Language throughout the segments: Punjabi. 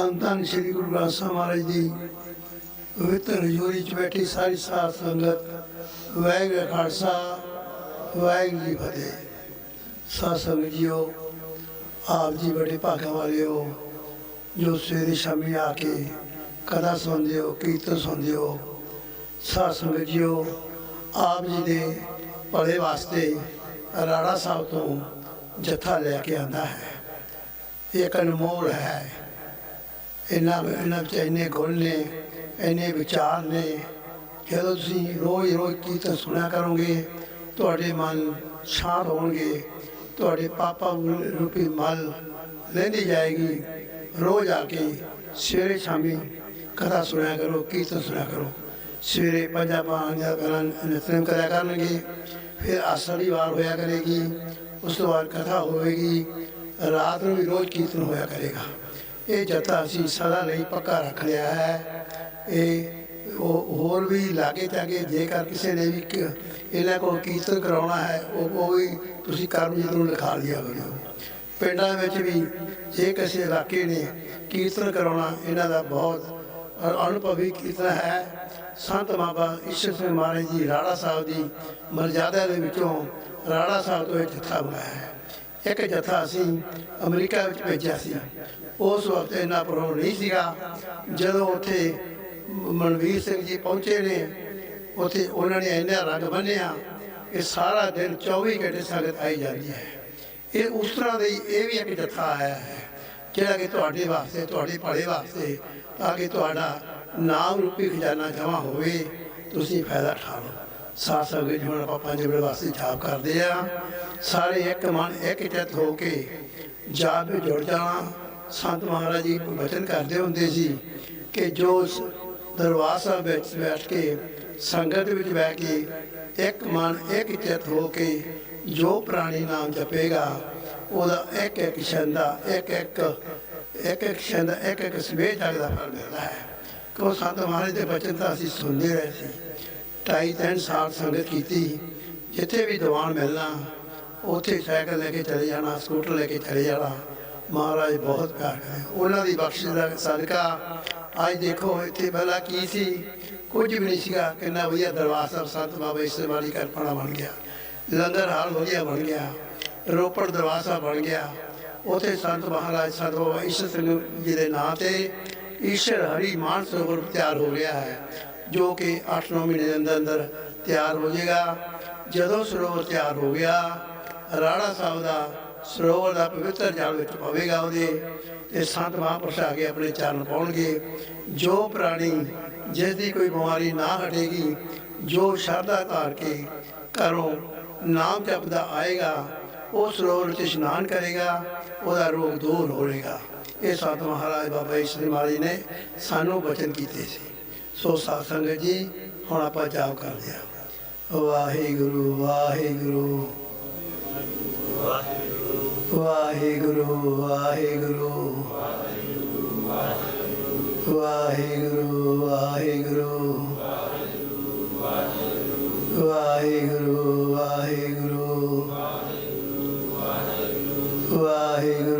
ਧੰਨ ਧੰਨ ਸ੍ਰੀ ਗੁਰੂ ਗ੍ਰੰਥ ਸਾਹਿਬ ਮਹਾਰਾਜ ਦੀ ਪਵਿੱਤਰ ਹਜ਼ੂਰੀ ਚ ਬੈਠੀ ਸਾਰੀ ਸਾਧ ਸੰਗਤ, ਵਾਹਿਗੁਰੂ ਖਾਲਸਾ, ਵਾਹਿਗੁਰੂ ਜੀ ਫਤਿਹ। ਸਾਧ ਸੰਗਤ ਜੀਓ, ਆਪ ਜੀ ਬੜੇ ਭਾਗਾਂ ਵਾਲੇ ਹੋ ਜੋ ਸਵੇਰੇ ਸ਼ਾਮੀ ਆ ਕੇ ਕਥਾ ਸੁਣਦੇ ਹੋ, ਕੀਰਤਨ ਸੁਣਦੇ ਹੋ, ਸਾਧ ਸੰਗਤ ਜੀਓ, ਆਪ ਜੀ ਦੇ ਭਲੇ ਵਾਸਤੇ ਰਾੜਾ ਸਾਹਿਬ ਤੋਂ ਜਥਾ ਲੈ ਕੇ ਆਂਦਾ ਹੈ। ਇਹ ਇੱਕ ਅਨਮੋਲ ਹੈ। ਇਹਨਾਂ ਇਹਨਾਂ ਵਿੱਚ ਇੰਨੇ ਗੁਣ ਨੇ, ਇੰਨੇ ਵਿਚਾਰ ਨੇ। ਜਦੋਂ ਤੁਸੀਂ ਰੋਜ਼ ਰੋਜ਼ ਕੀਰਤਨ ਸੁਣਿਆ ਕਰੋਗੇ, ਤੁਹਾਡੇ ਮਨ ਸ਼ਾਂਤ ਹੋਣਗੇ। ਤੁਹਾਡੇ ਪਾਪਾ ਰੂਪੀ ਮਲ ਲੈਂਦੀ ਜਾਏਗੀ। ਰੋਜ਼ ਆ ਕੇ ਸਵੇਰੇ ਸ਼ਾਮੀ ਕਥਾ ਸੁਣਿਆ ਕਰੋ, ਕੀਰਤਨ ਸੁਣਿਆ ਕਰੋ। ਸਵੇਰੇ ਪੰਜਾਂ ਪੰਜਾਂ ਪਹਿਲਾਂ ਨਿਤਨੇਮ ਕਰਿਆ ਕਰਨਗੇ। ਫਿਰ ਆਸੜੀ ਵਾਰ ਹੋਇਆ ਕਰੇਗੀ। ਉਸ ਤੋਂ ਬਾਅਦ ਕਥਾ ਹੋਵੇਗੀ। ਰਾਤ ਨੂੰ ਵੀ ਰੋਜ਼ ਕੀਰਤਨ ਹੋਇਆ ਕਰੇਗਾ। ਇਹ ਜਥਾ ਅਸੀਂ ਸਦਾ ਲਈ ਪੱਕਾ ਰੱਖ ਲਿਆ ਹੈ। ਇਹ ਉਹ ਹੋਰ ਵੀ ਲਾਗੇ ਚਾਗੇ ਜੇਕਰ ਕਿਸੇ ਨੇ ਵੀ ਇਹਨਾਂ ਕੋਲ ਕੀਰਤਨ ਕਰਾਉਣਾ ਹੈ, ਉਹ ਉਹ ਵੀ ਤੁਸੀਂ ਕਰਮ ਨੂੰ ਲਿਖਾ ਲਿਆ ਕਰੋ ਪਿੰਡਾਂ ਵਿੱਚ ਵੀ ਜੇ ਕਿਸੇ ਇਲਾਕੇ ਨੇ ਕੀਰਤਨ ਕਰਾਉਣਾ, ਇਹਨਾਂ ਦਾ ਬਹੁਤ ਅਨੁਭਵੀ ਕੀਰਤਨ ਹੈ। ਸੰਤ ਬਾਬਾ ਈਸ਼ਰ ਸਿੰਘ ਮਹਾਰਾਜ ਜੀ, ਰਾੜਾ ਸਾਹਿਬ ਦੀ ਮਰਜ਼ਾਦਾ ਦੇ ਵਿੱਚੋਂ ਰਾੜਾ ਸਾਹਿਬ ਤੋਂ ਇਹ ਜਥਾ ਬਣਾਇਆ ਹੈ। ਇੱਕ ਜਥਾ ਅਸੀਂ ਅਮਰੀਕਾ ਵਿੱਚ ਭੇਜਿਆ ਸੀ। ਉਸ ਵਕਤ ਇੰਨਾ ਪ੍ਰੋਗਰਾਮ ਨਹੀਂ ਸੀਗਾ। ਜਦੋਂ ਉੱਥੇ ਮਨਵੀਰ ਸਿੰਘ ਜੀ ਪਹੁੰਚੇ ਨੇ, ਉੱਥੇ ਉਹਨਾਂ ਨੇ ਇੰਨਾ ਰੰਗ ਬੰਨਿਆ ਕਿ ਸਾਰਾ ਦਿਨ 24 ਘੰਟੇ ਸੰਗਤ ਆਈ ਜਾਂਦੀ ਹੈ। ਇਹ ਉਸ ਤਰ੍ਹਾਂ ਦੇ ਇਹ ਵੀ ਇੱਕ ਜਥਾ ਆਇਆ ਹੈ ਜਿਹੜਾ ਕਿ ਤੁਹਾਡੇ ਵਾਸਤੇ, ਤੁਹਾਡੇ ਭਲੇ ਵਾਸਤੇ, ਤਾਂ ਕਿ ਤੁਹਾਡਾ ਨਾਮ ਰੂਪੀ ਖਜ਼ਾਨਾ ਜਮ੍ਹਾਂ ਹੋਵੇ, ਤੁਸੀਂ ਫਾਇਦਾ ਉਠਾ ਲਓ। ਸਾਧ ਸੰਗਤ ਹੁਣ ਆਪਾਂ ਪੰਜ ਵੇਲੇ ਵਾਸਤੇ ਜਾਪ ਕਰਦੇ ਆ। ਸਾਰੇ ਇੱਕ ਮਨ, ਇੱਕ ਚਿੱਤ ਹੋ ਕੇ ਜਾਪ ਵਿੱਚ ਜੁੜ ਜਾਣਾ। ਸੰਤ ਮਹਾਰਾਜ ਜੀ ਵਚਨ ਕਰਦੇ ਹੁੰਦੇ ਸੀ ਕਿ ਜੋ ਦਰਬਾਰ ਸਾਹਿਬ ਵਿੱਚ ਬੈਠ ਕੇ ਸੰਗਤ ਵਿੱਚ ਬਹਿ ਕੇ ਇੱਕ ਮਨ, ਇੱਕ ਚਿੱਤ ਹੋ ਕੇ ਜੋ ਪ੍ਰਾਣੀ ਨਾਮ ਜਪੇਗਾ, ਉਹਦਾ ਇੱਕ ਇੱਕ ਛੰਦਾ ਇੱਕ ਇੱਕ ਇੱਕ ਇੱਕ ਛੰਦਾ, ਇੱਕ ਇੱਕ ਸਵੇਹ ਜਗ ਦਾ ਫਲ ਮਿਲਦਾ ਹੈ। ਕੋ ਸੰਤ ਮਹਾਰਾਜ ਦੇ ਬਚਨ ਤਾਂ ਅਸੀਂ ਸੁਣਦੇ ਰਹੇ ਸੀ। ਢਾਈ ਤਿੰਨ ਸਾਲ ਸੰਗਤ ਕੀਤੀ। ਜਿੱਥੇ ਵੀ ਦੀਵਾਨ ਮਿਲਣਾ, ਉੱਥੇ ਸਾਈਕਲ ਲੈ ਕੇ ਚਲੇ ਜਾਣਾ, ਸਕੂਟਰ ਲੈ ਕੇ ਚਲੇ ਜਾਣਾ। ਮਹਾਰਾਜ ਬਹੁਤ ਪਿਆਰ ਕਰੇ। ਉਹਨਾਂ ਦੀ ਬਖਸ਼ਿਸ਼ ਦਾ ਸਦਕਾ ਅੱਜ ਦੇਖੋ, ਇੱਥੇ ਪਹਿਲਾਂ ਕੀ ਸੀ? ਕੁਝ ਵੀ ਨਹੀਂ ਸੀਗਾ। ਕਿੰਨਾ ਵਧੀਆ ਦਰਬਾਰ ਸਾਹਿਬ, ਸੰਤ ਬਾਬਾ ਈਸਰ ਵਾਲੀ ਕਰਪਣਾ ਬਣ ਗਿਆ। ਲੰਗਰ ਹਾਲ ਵਧੀਆ ਬਣ ਗਿਆ। ਰੋਪੜ ਦਰਬਾਰ ਸਾਹਿਬ ਬਣ ਗਿਆ। ਉੱਥੇ ਸੰਤ ਮਹਾਰਾਜ, ਸੰਤ ਬਾਬਾ ਈਸ਼ਰ ਸਿੰਘ ਜੀ ਦੇ ਨਾਂ ਤੇ ਈਸ਼ਰ ਹਰੀ ਮਾਨ ਸਰੋਵਰ ਤਿਆਰ ਹੋ ਗਿਆ ਹੈ। ਜੋ ਕਿ 8-9 ਮਹੀਨੇ ਦੇ ਅੰਦਰ ਅੰਦਰ ਤਿਆਰ ਹੋ ਜਾਏਗਾ। ਜਦੋਂ ਸਰੋਵਰ ਤਿਆਰ ਹੋ ਗਿਆ, ਰਾੜਾ ਸਾਹਿਬ ਦਾ ਸਰੋਵਰ ਦਾ ਪਵਿੱਤਰ ਜਲ ਵਿੱਚ ਪਵੇਗਾ ਉਹਦੇ, ਤੇ ਸੰਤ ਮਹਾਂਪੁਰਸ਼ ਆ ਕੇ ਆਪਣੇ ਚਰਨ ਪਾਉਣਗੇ। ਜੋ ਪ੍ਰਾਣੀ ਜਿਸ ਦੀ ਕੋਈ ਬਿਮਾਰੀ ਨਾ ਹਟੇਗੀ, ਜੋ ਸ਼ਰਧਾ ਧਾਰ ਕੇ ਘਰੋਂ ਨਾਮ ਜਪਦਾ ਆਏਗਾ, ਉਹ ਸਰੋਵਰ ਵਿੱਚ ਇਸ਼ਨਾਨ ਕਰੇਗਾ, ਉਹਦਾ ਰੋਗ ਦੂਰ ਹੋਵੇਗਾ ਇਹ ਸੰਤ ਮਹਾਰਾਜ ਬਾਬਾ ਈਸ਼ਵਰ ਮਹਾਰਾਜ ਨੇ ਸਾਨੂੰ ਬਚਨ ਕੀਤੇ ਸੀ। ਸੋ ਸਾਧ ਸੰਗਤ ਜੀ, ਹੁਣ ਆਪਾਂ ਜਾਪ ਕਰਦੇ ਹਾਂ। ਵਾਹਿਗੁਰੂ ਵਾਹਿਗੁਰੂ। ਵਾਹਿਗੁਰੂ ਵਾਹਿਗੁਰੂ। ਵਾਹਿਗੁਰੂ ਵਾਹਿਗੁਰੂ। ਵਾਹਿਗੁਰੂ ਵਾਹਿਗੁਰੂ। ਵਾਹਿਗੁਰੂ।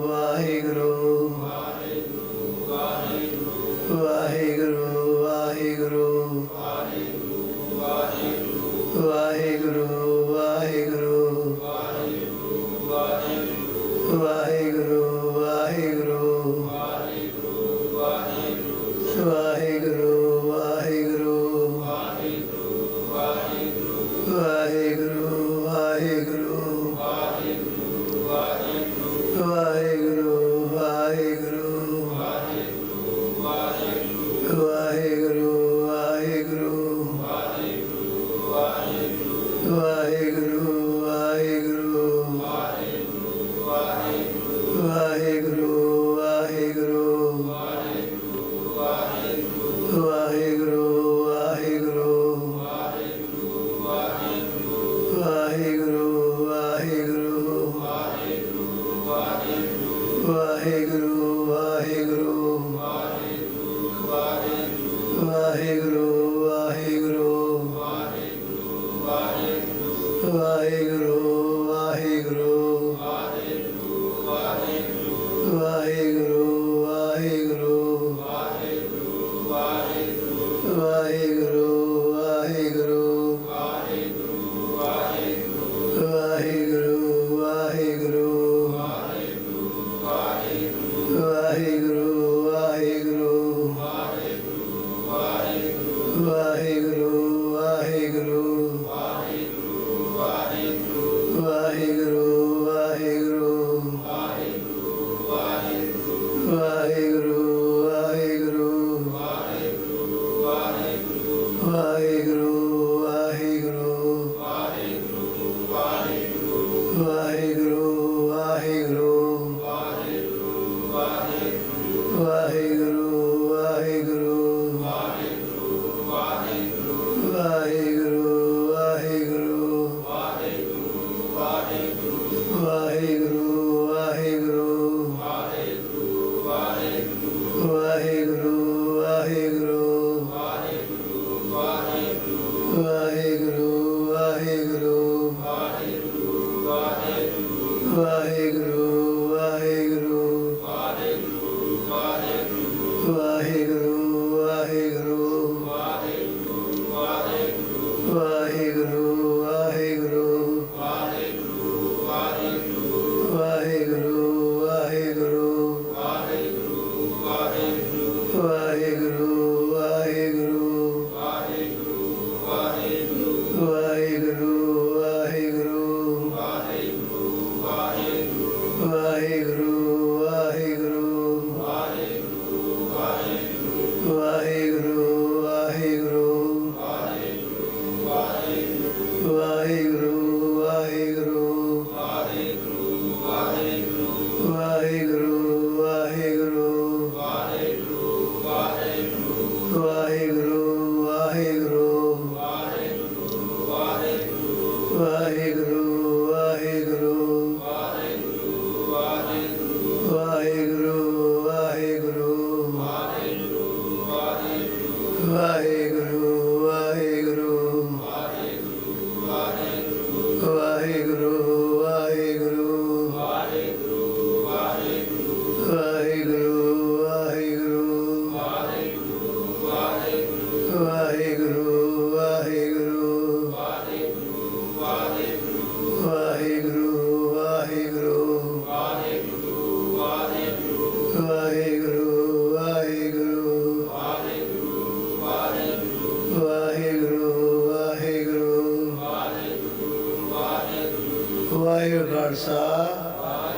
ਖਾਲਸਾ,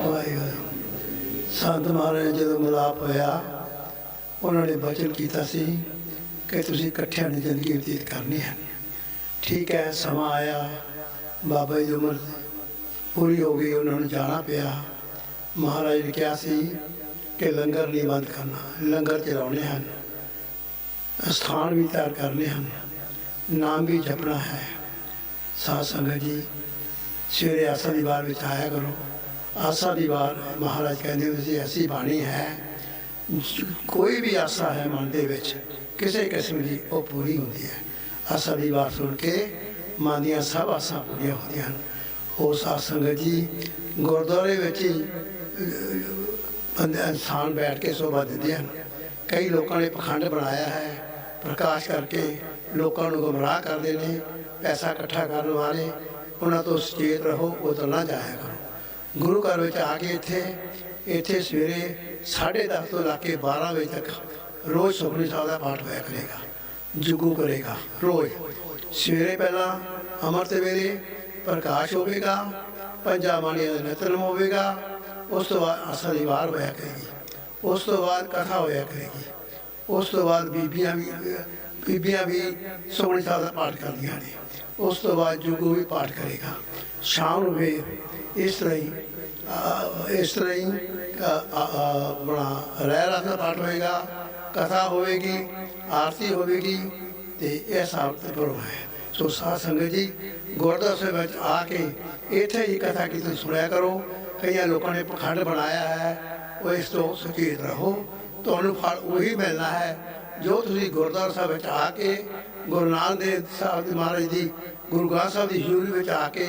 ਵਾਹਿਗੁਰੂ। ਸੰਤ ਮਹਾਰਾਜ, ਜਦੋਂ ਮਿਲਾਪ ਹੋਇਆ, ਉਹਨਾਂ ਨੇ ਬਚਨ ਕੀਤਾ ਸੀ ਕਿ ਤੁਸੀਂ ਇਕੱਠਿਆਂ ਨੇ ਜ਼ਿੰਦਗੀ ਬਤੀਤ ਕਰਨੀ ਹੈ। ਠੀਕ ਹੈ, ਸਮਾਂ ਆਇਆ, ਬਾਬਾ ਜੀ ਦੀ ਉਮਰ ਪੂਰੀ ਹੋ ਗਈ, ਉਹਨਾਂ ਨੂੰ ਜਾਣਾ ਪਿਆ। ਮਹਾਰਾਜ ਨੇ ਕਿਹਾ ਸੀ ਕਿ ਲੰਗਰ ਨਹੀਂ ਬੰਦ ਕਰਨਾ, ਲੰਗਰ ਚਲਾਉਣੇ ਹਨ। ਸਥਾਨ ਵੀ ਤਿਆਰ ਕਰਨੇ ਹਨ। ਨਾਮ ਵੀ ਜਪਣਾ ਹੈ। ਸਾਧ ਸੰਗਤ ਜੀ ਸਵੇਰੇ ਆਸਾ ਦੀ ਵਾਰ ਵਿੱਚ ਆਇਆ ਕਰੋ। ਆਸਾ ਦੀ ਵਾਰ ਮਹਾਰਾਜ ਕਹਿੰਦੇ ਹੁੰਦੇ ਸੀ, ਐਸੀ ਬਾਣੀ ਹੈ, ਕੋਈ ਵੀ ਆਸਾ ਹੈ ਮਨ ਦੇ ਵਿੱਚ, ਕਿਸੇ ਕਿਸਮ ਦੀ ਉਹ ਪੂਰੀ ਹੁੰਦੀ ਹੈ। ਆਸਾ ਦੀ ਵਾਰ ਸੁਣ ਕੇ ਮਨ ਦੀਆਂ ਸਭ ਆਸਾਂ ਪੂਰੀਆਂ ਹੁੰਦੀਆਂ ਹਨ। ਉਹ ਸਾਧ ਸੰਗਤ ਜੀ, ਗੁਰਦੁਆਰੇ ਵਿੱਚ ਹੀ ਇਨਸਾਨ ਬੈਠ ਕੇ ਸੋਭਾ ਦਿੰਦੇ ਹਨ। ਕਈ ਲੋਕਾਂ ਨੇ ਪਖੰਡ ਬਣਾਇਆ ਹੈ, ਪ੍ਰਕਾਸ਼ ਕਰਕੇ ਲੋਕਾਂ ਨੂੰ ਗੁੰਮਰਾਹ ਕਰਦੇ ਨੇ, ਪੈਸਾ ਇਕੱਠਾ ਕਰਨ ਵਾਲੇ ਉਹਨਾਂ ਤੋਂ ਸੁਚੇਤ ਰਹੋ, ਉਹ ਤਾਂ ਨਾ ਜਾਇਆ ਕਰੋ ਗੁਰੂ ਘਰ ਵਿੱਚ ਆ ਕੇ ਇੱਥੇ ਇੱਥੇ ਸਵੇਰੇ 10:30 ਤੋਂ ਲਾ ਕੇ 12 ਵਜੇ ਤੱਕ ਰੋਜ਼ ਸੁਖਨੀ ਸਾਹਿਬ ਦਾ ਪਾਠ ਹੋਇਆ ਕਰੇਗਾ, ਜੁਗੂ ਕਰੇਗਾ, ਰੋਜ਼। ਸਵੇਰੇ ਪਹਿਲਾਂ ਅੰਮ੍ਰਿਤ ਵੇਲੇ ਪ੍ਰਕਾਸ਼ ਹੋਵੇਗਾ, ਪੰਜਾਂ ਬਾਣੀਆਂ ਦਾ ਨਿਤਨਮ ਹੋਵੇਗਾ, ਉਸ ਤੋਂ ਬਾਅਦ ਅਸਲ ਦੀ ਵਾਰ ਹੋਇਆ ਕਰੇਗੀ, ਉਸ ਤੋਂ ਬਾਅਦ ਕਥਾ ਹੋਇਆ ਕਰੇਗੀ, ਉਸ ਤੋਂ ਬਾਅਦ ਬੀਬੀਆਂ ਵੀ ਬੀਬੀਆਂ ਵੀ ਸੁਖਮਨੀ ਸਾਹਿਬ ਦਾ ਪਾਠ ਕਰਦੀਆਂ ਨੇ। ਉਸ ਤੋਂ ਬਾਅਦ ਜੁਗੂ ਵੀ ਪਾਠ ਕਰੇਗਾ। ਸ਼ਾਮ ਨੂੰ ਵੀ ਇਸ ਤਰ੍ਹਾਂ ਹੀ ਇਸ ਤਰ੍ਹਾਂ ਹੀ ਅ, ਰਹਿ ਰਾਤ ਦਾ ਪਾਠ ਹੋਏਗਾ। ਕਥਾ ਹੋਵੇਗੀ ਆਰਤੀ ਹੋਵੇਗੀ ਤੇ ਇਹ ਸਭ ਤੇ ਗੁਰੂ ਹੈ। ਸੋ ਸਾਧ ਸੰਗਤ ਜੀ ਗੁਰਦੁਆਰਾ ਸਾਹਿਬ ਵਿੱਚ ਆ ਕੇ ਇੱਥੇ ਹੀ ਕਥਾ ਕੀਤੀ ਸੁਣਿਆ ਕਰੋ। ਕਈਆਂ ਲੋਕਾਂ ਨੇ ਪਖੰਡ ਬਣਾਇਆ ਹੈ ਉਹ ਇਸ ਤੋਂ ਸੁਚੇਤ ਰਹੋ। ਤੁਹਾਨੂੰ ਫਲ ਉਹੀ ਮਿਲਣਾ ਹੈ ਜੋ ਤੁਸੀਂ ਗੁਰਦੁਆਰਾ ਸਾਹਿਬ ਵਿੱਚ ਆ ਕੇ ਗੁਰੂ ਨਾਨਕ ਦੇਵ ਸਾਹਿਬ ਦੇ ਮਹਾਰਾਜ ਦੀ, ਗੁਰੂ ਗ੍ਰੰਥ ਸਾਹਿਬ ਦੀ ਹਜ਼ੂਰੀ ਵਿੱਚ ਆ ਕੇ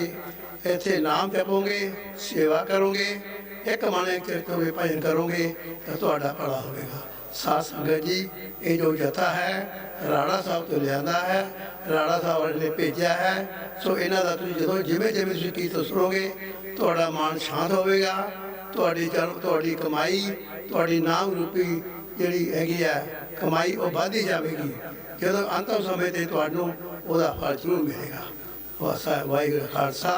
ਇੱਥੇ ਨਾਮ ਜਪੋਗੇ, ਸੇਵਾ ਕਰੋਗੇ, ਇੱਕ ਮਨ ਕਰੋਗੇ ਭਜਨ ਕਰੋਗੇ, ਤਾਂ ਤੁਹਾਡਾ ਭਲਾ ਹੋਵੇਗਾ। ਸਾਧ ਸੰਗਤ ਜੀ, ਇਹ ਜੋ ਜਥਾ ਹੈ ਰਾਣਾ ਸਾਹਿਬ ਤੋਂ ਲਿਆਂਦਾ ਹੈ ਰਾਣਾ ਸਾਹਿਬ ਨੇ ਭੇਜਿਆ ਹੈ। ਸੋ ਇਹਨਾਂ ਦਾ ਤੁਸੀਂ ਜਦੋਂ ਜਿਵੇਂ ਜਿਵੇਂ ਤੁਸੀਂ ਕੀਰਤਨ ਸੁਣੋਗੇ, ਤੁਹਾਡਾ ਮਨ ਸ਼ਾਂਤ ਹੋਵੇਗਾ। ਤੁਹਾਡੀ ਜਨਮ ਤੁਹਾਡੀ ਕਮਾਈ, ਤੁਹਾਡੀ ਨਾਮ ਰੂਪੀ ਜਿਹੜੀ ਹੈਗੀ ਆ, ਕਮਾਈ ਉਹ ਵਧਦੀ ਜਾਵੇਗੀ। ਜਦੋਂ ਅੰਤਮ ਸਮੇਂ ਤੇ ਤੁਹਾਨੂੰ ਉਹਦਾ ਫਲ ਜ਼ਰੂਰ ਮਿਲੇਗਾ। ਵਾਸਾ ਵਾਹਿਗੁਰੂ ਖਾਲਸਾ,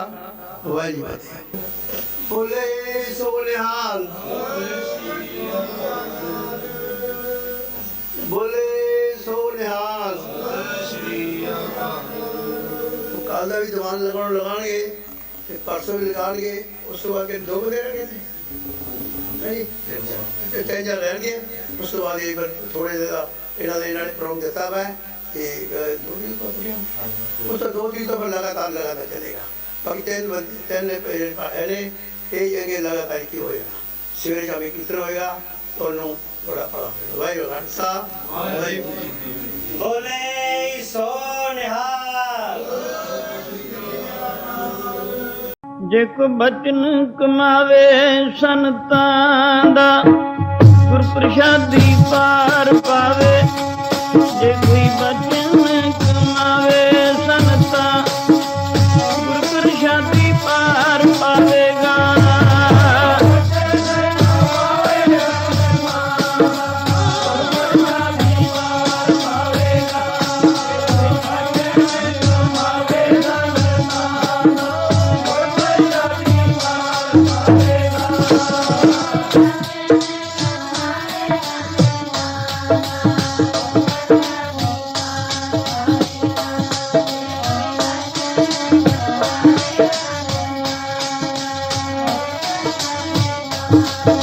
ਵਾਹਿਗੁਰੂ ਫਤਿਹ। ਬੋਲੇ ਸੋ ਨਿਹਾਲ ਬੋਲੇ ਸੋ ਨਿਹਾਲ ਉਹ ਦਾ ਵੀ ਦੀਵਾਨ ਲਗਾਉਣ ਲਗਾਣਗੇ ਤੇ ਪਰਸੋਂ ਵੀ ਲਗਾਣਗੇ ਉਸ ਤੋਂ ਬਾਅਦ ਕਿ ਦੋ ਬਦੇ ਰਹਿਣਗੇ ਨਹੀਂ ਤੇ ਤਿੰਨ ਜਾਂ ਰਹਿਣਗੇ ਉਸ ਤੋਂ ਬਾਅਦ ਇਹ ਥੋੜੇ ਜਿਹਾ ਦਾ ਇਹਨਾਂ ਦੇ ਇਹਨਾਂ ਨੇ ਪ੍ਰੋਗਰਾਮ ਦਿੱਤਾ ਵਾ ਤੇ ਅਹ, ਦੋ ਦਿਨ ਤੋਂ ਪ੍ਰੋਗਰਾਮ ਉਸ ਤੋਂ ਦੋ ਦਿਨ ਤੋਂ ਲਗਾਤਾਰ ਲਗਾਤਾਰ ਚੱਲੇਗਾ। ਬਾਕੀ ਤਿੰਨ ਤਿੰਨ ਇਹਨੇ ਇਹ ਜਗੇ ਲਗਾਤਾਰ ਕੀ ਹੋਏਗਾ। ਸਵੇਰੇ ਸ਼ਾਮੀ ਕੀਰਤਨ ਹੋਏਗਾ। ਤੁਹਾਨੂੰ ਬੜਾ ਹੋਏਗਾ। ਵਾਹਿਗੁਰੂ ਖਾਲਸਾ। ਵਾਹਿਗੁਰੂ ਕੀ। ਬੋਲੇ। ਜੇ ਕੋ ਬਚਨ ਕਮਾਵੇ ਸੰਤਾਂ ਦਾ ਗੁਰ ਪ੍ਰਸਾਦੀ ਪਾਰ ਪਾਵੇ। ਜੇ ਕੋਈ ਬਚਨ ਜਿਸ